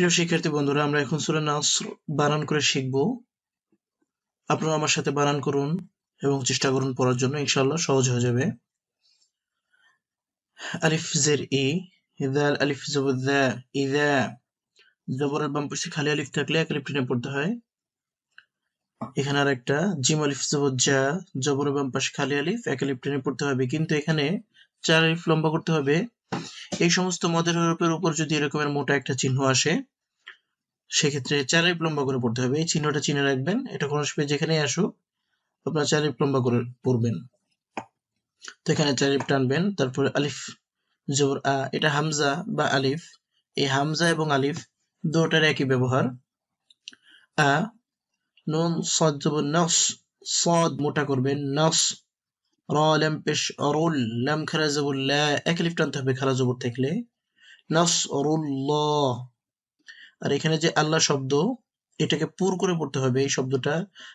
প্রিয় শিক্ষার্থী বন্ধুরা, আমরা এখন সূরা নাস বানান করে শিখব। আপনারা আমার সাথে বানান করুন এবং চেষ্টা করুন পড়ার জন্য, ইনশাআল্লাহ সহজ হয়ে যাবে। আলিফ জের ই দাল আলিফ জবর দা, ইদা। জবরের বাম পাশে খালি আলিফ থাকলে এক আলিফ টেনে পড়তে হয়। এখানে আর একটা জিম আলিফ জবর যা জবরের বাম পাশে খালি আলিফ, এক আলিফ টেনে পড়তে হবে। কিন্তু এখানে চার আলিফ লম্বা করতে হবে। এই সমস্ত মদের হরফের উপর যদি এরকমের মোটা একটা চিহ্ন আসে, সেক্ষেত্রে চার আলিফ লম্বা করে পড়তে হবে। এই চিহ্নটা চিনে রাখবেন। এটা কোনো সময় যেখানেই আসুক, আপনার চার আলিফ লম্বা করে পড়বেন। তো এখানে চার আলিফ টানবেন। তারপরে আলিফ জবর আ, এটা হামজা বা আলিফ। এই হামজা এবং আলিফ দুটার একই ব্যবহার। আ, নুন, সদ, জবর, নস। সদ মোটা করবেন, নস। র লাম পেশ অরুল লাম খারা জবর লা এক আলিফ টানতে হবে খারা জবর থাকলে। নস অরুল্লাহ আর এখানে যে আল্লাহ শব্দ, এটাকে পুর করে পড়তে হবে এই শব্দটা।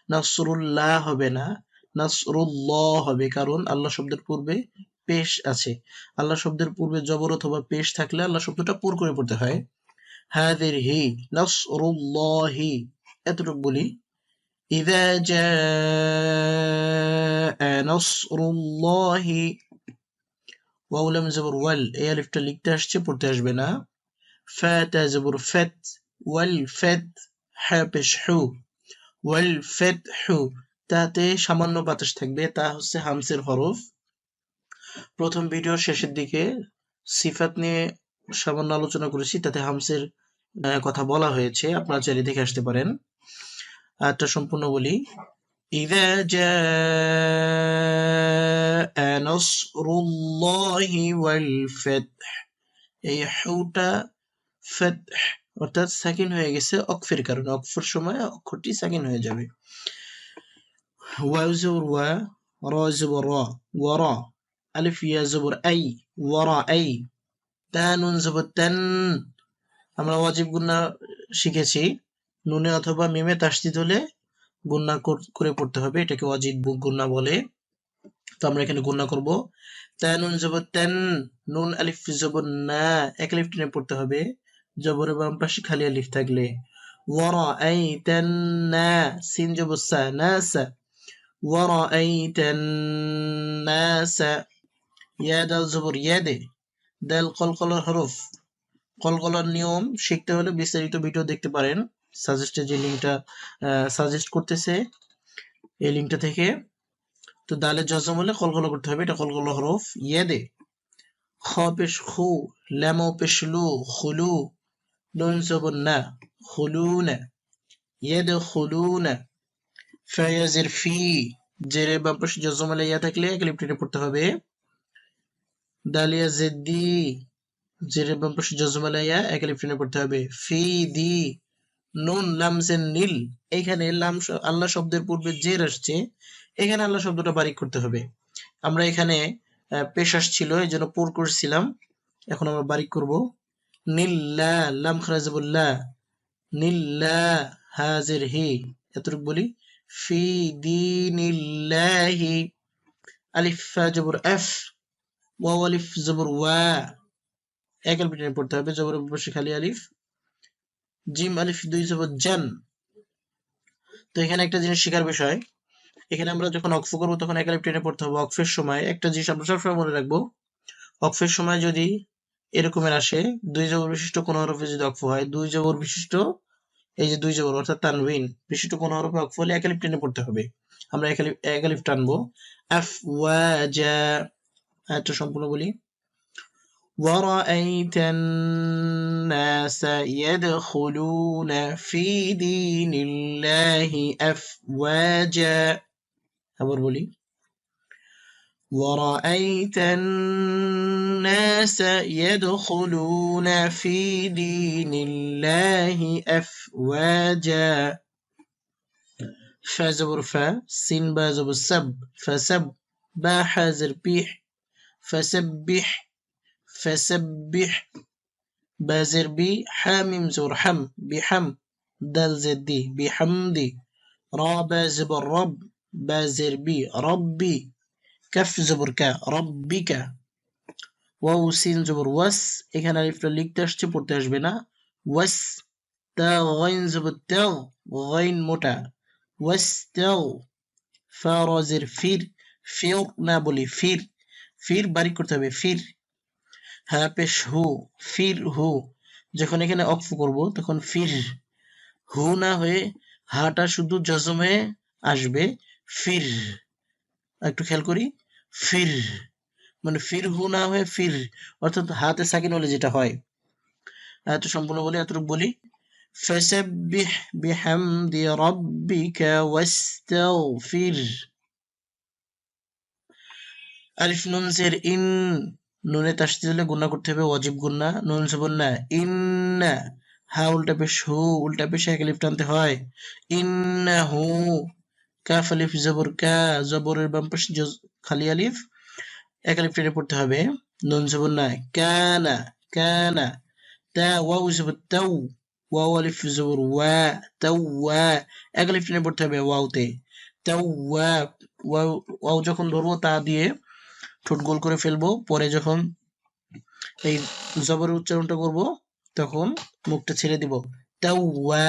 নাসরুল্লাহ হবে না, নাসরুল্লাহ হবে, কারণ আল্লাহ শব্দের পূর্বে পেশ আছে। আল্লাহ শব্দের পূর্বে জবর অথবা পেশ থাকলে আল্লাহ শব্দটা পুর করে পড়তে হয়। হাদের হি, নাসরুল্লাহি। এতটুকু বলি। إذا جاء نصر الله ওয়াও লাম জবর ওয়াল এই আলিফটা লিখতে আসছে পড়তে আসবে না ফাতা জবর ফাত ওয়াল ফাত হা পেশ হু ওয়াল ফাত হু তাতে সামান্য বাতাস থাকবে তা হচ্ছে হামসের হরফ প্রথম ভিডিওর শেষের দিকে সিফাত নিয়ে সামান্য আলোচনা করেছি তাতে হামসের কথা বলা হয়েছে আপনারা চাইলে দেখে আসতে পারেন আরটা সম্পূর্ণ বলি إذا جاء نصر الله والفتح এই হুটা ফতহ অর্থাৎ সাকিন হয়ে গেছে অকফের কারণে অকফের সময় অক্ষরটি সাকিন হয়ে যাবে ওয়াও জবর ওয়া র জবর র ওয়ারা আলিফ ইয়া জবর আই ওয়ারা আই তানুন জবর তান আমরা ওয়াজিব গুন্না শিখেছি নুনে অথবা মিমে তাসদিদ হলে গুন্না করে পড়তে হবে। এটাকে ওয়াজিব গুন্না বলে। তো আমরা এখানে গুন্না করব। তানুন জবর তান নুন আলিফ জবর না এক আলিফ টেনে পড়তে হবে। জবরের বাম পাশে খালি আলিফ থাকলে। ওয়ারা আই তান না সিন জবর সা না সা। ওয়ারা আই তান না সা। ইয়া দাল জবর ইয়াদে দাল কলকলার হরফ। কলকলার নিয়ম শিখতে হলে বিস্তারিত ভিডিও দেখতে পারেন। সাজেস্টে যে লিঙ্কটা সাজেস্ট করতেছে এই লিঙ্কটা থেকে। তো দালে জজম হলে কলকলা করতে হবে, এটা কলকলা হরফ ইয়াদে খ পেশ খু ল্যামো পেশ লু, খুলু, নুন জবর না খুলুনা ইয়াদে খুলুনা ফায়াজের ফি, জেরে বাম পাশে জজম হলে ইয়া থাকলে এক লিপটিনে পড়তে হবে। দালিয়া জেদ্দি, জেরে বাম পাশে জজম হলে ইয়া এক লিপটিনে পড়তে হবে। ফি দি নুন লামজেন নীল এখানে লাম আল্লাহ শব্দের পূর্বে জের আসছে, এখানে আল্লাহ শব্দটা বারিক করতে হবে। আমরা এখানে পেশ আসছিল এই জন্য পুর করছিলাম, এখন আমরা বারিক করব। নীল্লা লাম খারাজবুল্লাহ নীল্লা হাজের হি, এতটুকু বলি। ফি দিনিল্লাহি, আলিফ জবর, এফ, ওয়াও, আলিফ, জবর, ওয়া। এক আলিফ পড়তে হবে জবর বসে খালি আলিফ। জিম আলিফ দুই জবর জান। তো এখানে একটা জিনিস শেখার বিষয়। এখানে আমরা যখন অক্ফ করব, তখন এক আলিফ টেনে পড়তে হবে অক্ফের সময়। একটা জিনিস আমরা সবসময় মনে রাখব অক্ফের সময় যদি এরকমের আসে, দুই জবর বিশিষ্ট কোন হরফে যদি অক্ফ হয়, দুই জবর বিশিষ্ট, এই যে দুই জবর, অর্থাৎ তানউইন বিশিষ্ট কোন হরফে অক্ফ হলে এক আলিফ টেনে পড়তে হবে। আমরা এক আলিফ এক আলিফ টানবো। আফ, ওয়া, জা একটা সম্পূর্ণ বলি। ورأيت الناس يدخلون في دين الله أفواجا. أبر ورأيت الناس يدخلون في دين الله أفواجا. فزور فا سين بازب السب فسب با زربيح بيح فسبح فسبح بازر بي حامم زور حم بحم دال زدي بحمدي را بازب الرب بازر بي ربي كف زبر كا ربك ওয়াও সিন জবর ওয়াস এখানে আলিফটা লিখতে আসছে পড়তে আসবে না ওয়াস তা গইন জবর তাও গইন মোটা ওয়াস্তাও ফারজের ফির ফির না বলি ফির ফির বারিক করতে হবে ফির হ্যাঁ পেশ হু ফির হু যখন এখানে অক্ফ করব তখন ফির হু না হয়ে হাটা শুধু জজমে আসবে ফির একটু খেয়াল করি ফির মানে ফির হু না হয়ে ফির অর্থাৎ হাতে সাকিন হলে যেটা হয় এত সম্পূর্ণ বলি এতটুকু বলি فسبح بحمد ربك واستغفر আলিফ নুন জের ইন নুনে তাসদিদ হলে গুণা করতে হবে, ওয়াজিব গুণা নুন জবর না ইন্না হা উল্টা পেশ হু, উল্টা পেশে এক আলিফ টানতে হয়। ইন্না হু, কাফ আলিফ, জবর কা, জবরের বাম পাশে খালি আলিফ, এক আলিফ টেনে পড়তে হবে। নুন জবর না কানা কানা, তা, ওয়াউ জবর তাউ ওয়াও আলিফ জবর ওয়া তাও ওয়া, এক আলিফ টেনে পড়তে হবে ওয়াওতে তাও ওয়া ওয়াও যখন ধরবো তা দিয়ে ঠোঁট গোল করে ফেলব। পরে যখন এই জবরের উচ্চারণটা করব, তখন মুখটা ছেড়ে দিব। তাও ওয়া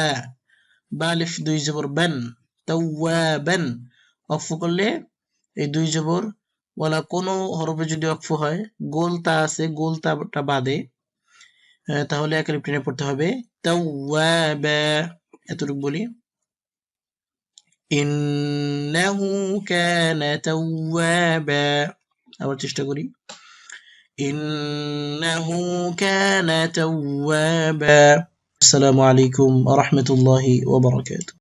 বা আলিফ দুই জবর, বেন। তাও ওয়া বেন। অক্ফ করলে এই দুই জবর, ওয়ালা কোনো হরফে যদি অক্ফ হয়, গোল তা আছে, গোল তাটা বাদে তাহলে একালিপ টেনে পড়তে হবে। এতটুকু বলি। ইন্নাহু কানা তাওয়াবা আবার চেষ্টা করি। ইন্নাহু কানা তাওয়াবা আসসালামু আলাইকুম ওয়া রাহমাতুল্লাহি ওয়া বারাকাতুহু